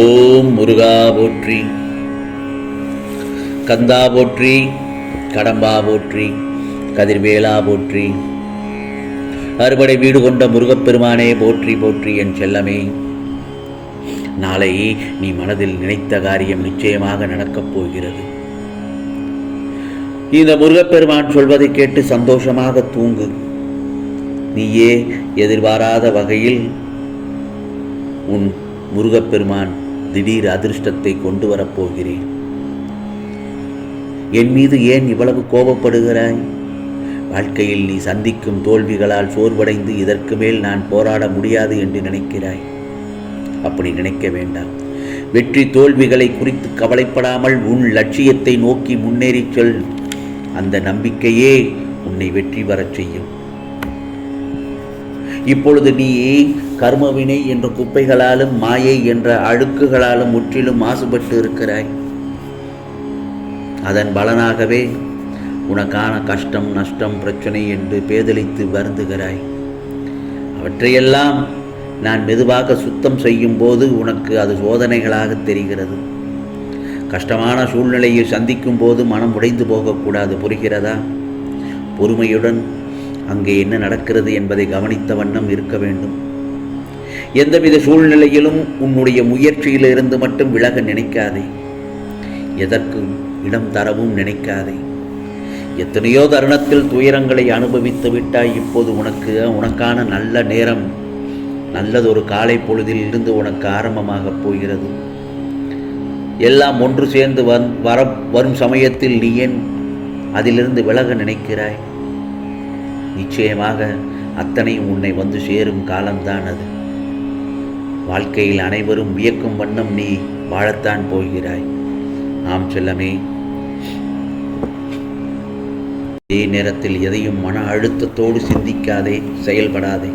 ஓம் முருகா போற்றி. கந்தா போற்றி கடம்பா போற்றி கதிர்வேலா போற்றி. அறுபடை வீடு கொண்ட முருகப்பெருமானே போற்றி போற்றி என் செல்லமே. நாளை நீ மனதில் நினைத்த காரியம் நிச்சயமாக நடக்கப் போகிறது. இந்த முருகப்பெருமான் சொல்வதை கேட்டு சந்தோஷமாக தூங்கு. நீயே எதிர்பாராத வகையில் உன் முருகப்பெருமான் திடீர் அதிர்ஷ்டத்தை கொண்டு வரப்போகிறேன் என் மீது ஏன் இவ்வளவு கோபப்படுகிறாய்? வாழ்க்கையில் நீ சந்திக்கும் தோல்விகளால் சோர்வடைந்து இதற்கு மேல் நான் போராட முடியாது என்று நினைக்கிறாய். அப்படி நினைக்க வேண்டாம். வெற்றி தோல்விகளை குறித்து கவலைப்படாமல் உன் லட்சியத்தை நோக்கி முன்னேறிச் செல். அந்த நம்பிக்கையே உன்னை வெற்றி வரச் செய்யும். இப்பொழுது நீ கர்மவினை என்ற குப்பைகளாலும் மாயை என்ற அழுக்குகளாலும் முற்றிலும் மாசுபட்டு இருக்கிறாய் அதன் பலனாகவே உனக்கான கஷ்டம் நஷ்டம் பிரச்சனை என்று பேதலித்து வருந்துகிறாய். அவற்றையெல்லாம் நான் மெதுவாக சுத்தம் செய்யும் போது உனக்கு அது சோதனைகளாக தெரிகிறது. கஷ்டமான சூழ்நிலையை சந்திக்கும் போது மனம் உடைந்து போகக்கூடாது புரிகிறதா? பொறுமையுடன் அங்கே என்ன நடக்கிறது என்பதை கவனித்த வண்ணம் இருக்க வேண்டும். எந்தவித சூழ்நிலையிலும் உன்னுடைய முயற்சியிலிருந்து மட்டும் விலக நினைக்காதே. எதற்கும் இடம் தரவும் நினைக்காதே. எத்தனையோ தருணத்தில் துயரங்களை அனுபவித்து விட்டாய் இப்போது உனக்கு உனக்கான நல்ல நேரம் நல்லதொரு காலை பொழுதில் இருந்து உனக்கு ஆரம்பமாகப் போகிறது. எல்லாம் ஒன்று சேர்ந்து வந் வர வரும் சமயத்தில் நீ ஏன் அதிலிருந்து விலக நினைக்கிறாய்? நிச்சயமாக அத்தனையும் உன்னை வந்து சேரும் காலம்தான் அது. வாழ்க்கையில் அனைவரும் வியக்கும் வண்ணம் நீ வாழத்தான் போகிறாய். ஆம் செல்லமே. அதே நேரத்தில் எதையும் மன அழுத்தத்தோடு சிந்திக்காதே செயல்படாதே.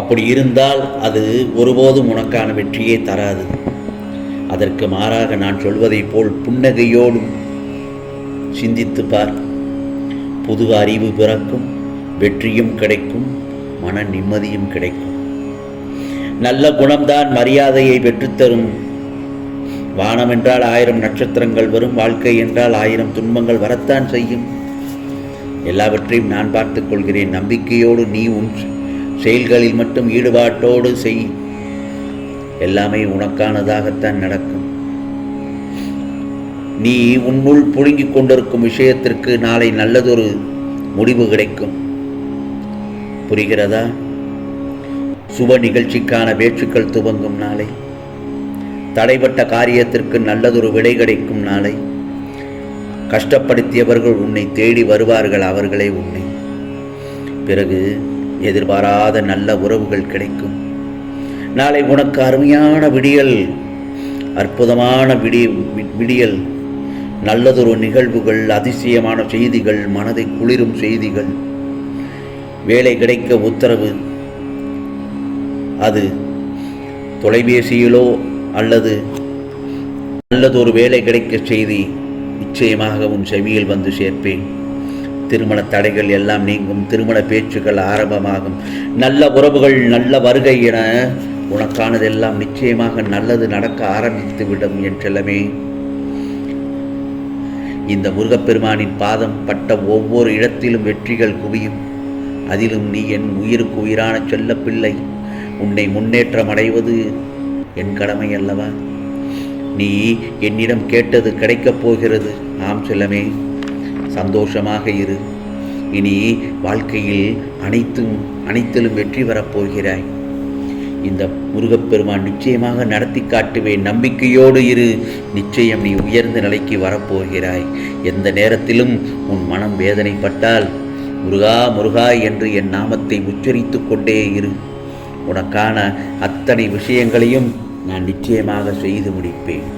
அப்படி இருந்தால் அது ஒருபோதும் உனக்கான வெற்றியே தராது. அதற்கு மாறாக நான் சொல்வதைப் போல் புன்னகையோடும் சிந்தித்து பார். புது அறிவு பிறக்கும் வெற்றியும் கிடைக்கும் மன நிம்மதியும் கிடைக்கும். நல்ல குணம்தான் மரியாதையை பெற்றுத்தரும். வானம் என்றால் ஆயிரம் நட்சத்திரங்கள் வரும் வாழ்க்கை என்றால் ஆயிரம் துன்பங்கள் வரத்தான் செய்யும். எல்லாவற்றையும் நான் பார்த்துக் கொள்கிறேன். நம்பிக்கையோடு நீ உன் செயல்களில் மட்டும் ஈடுபாட்டோடு செய். எல்லாமே உனக்கானதாகத்தான் நடக்கும். நீ உன்னுள் புழுங்கிக் கொண்டிருக்கும் விஷயத்திற்கு நாளை நல்லதொரு முடிவு கிடைக்கும். புரிகிறதா? சுப நிகழ்ச்சிக்கான பேச்சுக்கள் துவங்கும் நாளை. தடைப்பட்ட காரியத்திற்கு நல்லதொரு விடை கிடைக்கும் நாளை. கஷ்டப்படுத்தியவர்கள் உன்னை தேடி வருவார்கள் அவர்களே உன்னை. பிறகு எதிர்பாராத நல்ல உறவுகள் கிடைக்கும். நாளை உனக்கு அருமையான விடியல் அற்புதமான விடிய விடியல் நல்லதொரு நிகழ்வுகள் அதிசயமான செய்திகள் மனதை குளிரும் செய்திகள் வேலை கிடைக்க உத்தரவு அது தொலைபேசியிலோ அல்லது நல்லதொரு வேலை கிடைக்க செய்தி நிச்சயமாக உன் செவியில் வந்து சேர்ப்பேன். திருமண தடைகள் எல்லாம் நீங்கும் திருமண பேச்சுக்கள் ஆரம்பமாகும். நல்ல உறவுகள் நல்ல வருகை என உனக்கானதெல்லாம் நிச்சயமாக நல்லது நடக்க ஆரம்பித்து விடும் என் செல்லமே. இந்த முருகப்பெருமானின் பாதம் பட்ட ஒவ்வொரு இடத்திலும் வெற்றிகள் குவியும். அதிலும் நீ என் உயிருக்கு உயிரான செல்ல பிள்ளை உன்னை முன்னேற்றம் அடைவது என் கடமை அல்லவா? நீ என்னிடம் கேட்டது கிடைக்கப் போகிறது. ஆம் செல்லமே சந்தோஷமாக இரு. இனி வாழ்க்கையில் அனைத்தும் அனைத்திலும் வெற்றி வரப்போகிறாய் இந்த முருகப்பெருமான் நிச்சயமாக நடத்தி காட்டுவேன். நம்பிக்கையோடு இரு. நிச்சயம் நீ உயர்ந்த நிலைக்கு வரப்போகிறாய் எந்த நேரத்திலும் உன் மனம் வேதனைப்பட்டால் முருகா முருகா என்று என் நாமத்தை உச்சரித்து கொண்டே இரு. உனக்கான அத்தனை விஷயங்களையும் நான் நிச்சயமாக செய்து முடிப்பேன்.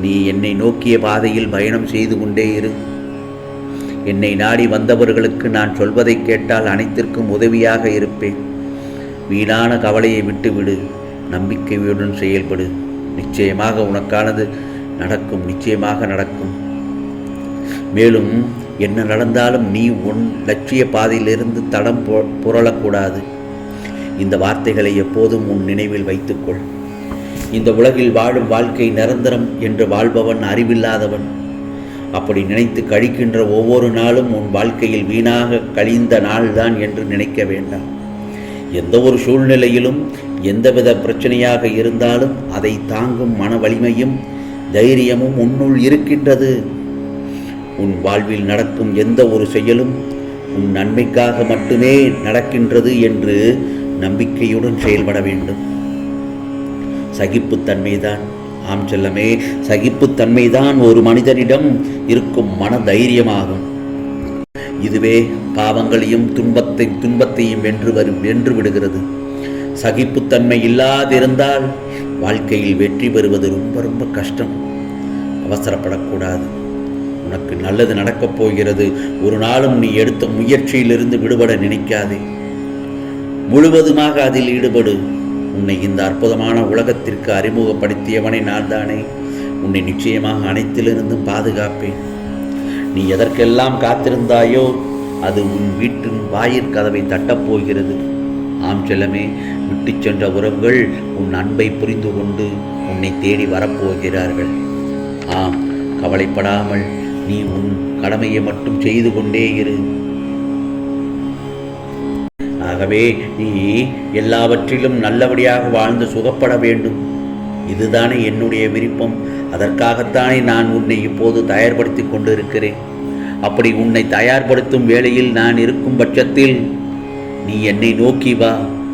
நீ என்னை நோக்கிய பாதையில் பயணம் செய்து கொண்டே இரு. என்னை நாடி வந்தவர்களுக்கு நான் சொல்வதை கேட்டால் அனைத்திற்கும் உதவியாக இருப்பேன். வீணான கவலையை விட்டுவிடு. நம்பிக்கையுடன் செயல்படு. நிச்சயமாக உனக்கானது நடக்கும். நிச்சயமாக நடக்கும். மேலும் என்ன நடந்தாலும் நீ உன் லட்சிய பாதையிலிருந்து தடம் புரளக்கூடாது. இந்த வார்த்தைகளை எப்போதும் உன் நினைவில் வைத்துக்கொள். இந்த உலகில் வாழும் வாழ்க்கை நிரந்தரம் என்று வாழ்பவன் அறிவில்லாதவன். அப்படி நினைத்து கழிக்கின்ற ஒவ்வொரு நாளும் உன் வாழ்க்கையில் வீணாக கழிந்த நாள்தான் என்று நினைக்க வேண்டாம். எந்த ஒரு சூழ்நிலையிலும் எந்தவித பிரச்சனையாக இருந்தாலும் அதை தாங்கும் மன வலிமையும் தைரியமும் உன்னுள் இருக்கின்றது. உன் வாழ்வில் நடக்கும் எந்த ஒரு செயலும் உன் நன்மைக்காக மட்டுமே நடக்கின்றது என்று நம்பிக்கையுடன் செயல்பட வேண்டும். சகிப்புத்தன்மைதான் ஆம் செல்லமே சகிப்புத்தன்மைதான் ஒரு மனிதனிடம் இருக்கும் மன தைரியமாகும் இதுவே பாவங்களையும் துன்பத்தை துன்பத்தையும் வென்று வரும் வென்று விடுகிறது. சகிப்புத்தன்மை இல்லாதிருந்தால் வாழ்க்கையில் வெற்றி பெறுவது ரொம்ப ரொம்ப கஷ்டம். அவசரப்படக்கூடாது. உனக்கு நல்லது நடக்கப் போகிறது. ஒரு நாளும் நீ எடுத்த முயற்சியிலிருந்து விடுபட நினைக்காதே. முழுவதுமாக அதில் ஈடுபடு. உன்னை இந்த அற்புதமான உலகத்திற்கு அறிமுகப்படுத்தியவனை நான் தானே உன்னை நிச்சயமாக அனைத்திலிருந்தும் பாதுகாப்பேன். நீ எதற்கெல்லாம் காத்திருந்தாயோ அது உன் வீட்டின் வாயிற் கதவை தட்டப்போகிறது ஆம் செல்லமே விட்டு சென்ற உறவுகள் உன் அன்பை புரிந்து கொண்டு உன்னை தேடி வரப்போகிறார்கள். ஆம் கவலைப்படாமல் நீ உன் கடமையை மட்டும் செய்து கொண்டே இரு. ஆகவே நீ எல்லாவற்றிலும் நல்லபடியாக வாழ்ந்து சுகப்பட வேண்டும். இதுதானே என்னுடைய விருப்பம். அதற்காகத்தானே நான் உன்னை இப்போது தயார்படுத்தி கொண்டு இருக்கிறேன் அப்படி உன்னை தயார்படுத்தும் வேளையில் நான் இருக்கும் பட்சத்தில் நீ என்னை நோக்கி வா.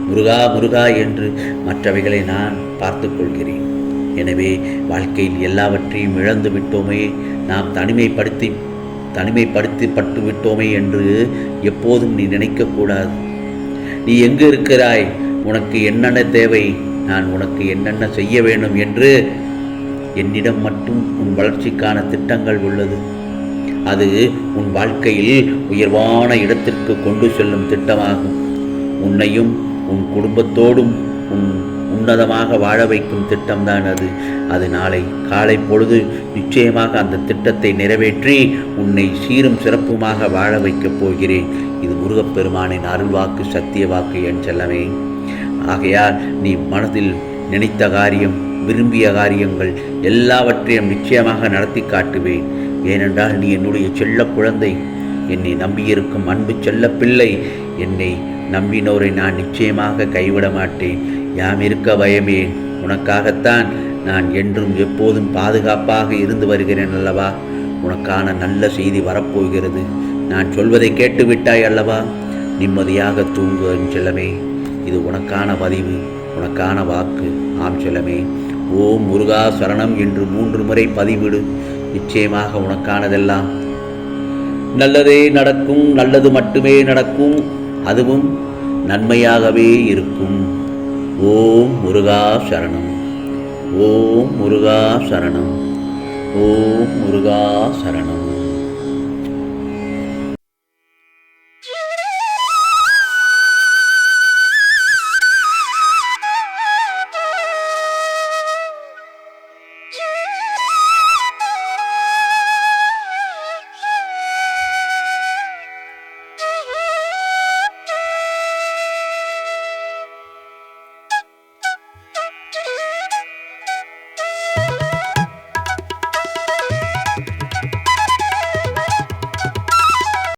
முருகா முருகா என்று மற்றவைகளை நான் பார்த்து கொள்கிறேன். எனவே வாழ்க்கையில் எல்லாவற்றையும் இழந்து விட்டோமே. நாம் தனிமைப்படுத்தி தனிமைப்படுத்தி பட்டு விட்டோமே என்று எப்போதும் நீ நினைக்கக்கூடாது நீ எங்கு இருக்கிறாய்? உனக்கு என்னென்ன தேவை? நான் உனக்கு என்னென்ன செய்ய வேண்டும் என்று என்னிடம் மட்டும் உன் வளர்ச்சிக்கான திட்டங்கள் உள்ளது. அது உன் வாழ்க்கையில் உயர்வான இடத்திற்கு கொண்டு செல்லும் திட்டமாகும். உன்னையும் உன் குடும்பத்தோடும் உன் உன்னதமாக வாழ வைக்கும் திட்டம்தான் அது. அது நாளை காலை பொழுது நிச்சயமாக அந்த திட்டத்தை நிறைவேற்றி உன்னை சீரும் சிறப்புமாக வாழ வைக்கப் போகிறேன். இது முருகப்பெருமானின் அருள்வாக்கு சத்திய வாக்கு என் செல்லமே ஆகையால் நீ மனதில் நினைத்த காரியம் விரும்பிய காரியங்கள் எல்லாவற்றையும் நிச்சயமாக நடத்தி காட்டுவேன். ஏனென்றால் நீ என்னுடைய செல்ல குழந்தை என்னை நம்பியிருக்கும் அன்பு செல்ல பிள்ளை என்னை நம்பினோரை நான் நிச்சயமாக கைவிட மாட்டேன். யாம் இருக்க பயமே உனக்காகத்தான் நான் என்றும் எப்போதும் பாதுகாப்பாக இருந்து வருகிறேன் அல்லவா? உனக்கான நல்ல செய்தி வரப்போகிறது. நான் சொல்வதை கேட்டு விட்டாய் அல்லவா? நிம்மதியாக தூங்கு அஞ்சலமே செல்லமே. இது உனக்கான பதிவு உனக்கான வாக்கு ஆம் செல்லமே. ஓம் முருகா சரணம் என்று மூன்று முறை பதிவிடு. நிச்சயமாக உனக்கானதெல்லாம் நல்லதே நடக்கும் நல்லது மட்டுமே நடக்கும் அதுவும் நன்மையாகவே இருக்கும். ஓம் முருகா சரணம். ஓம் முருகா சரணம். ஓம் முருகா சரணம்.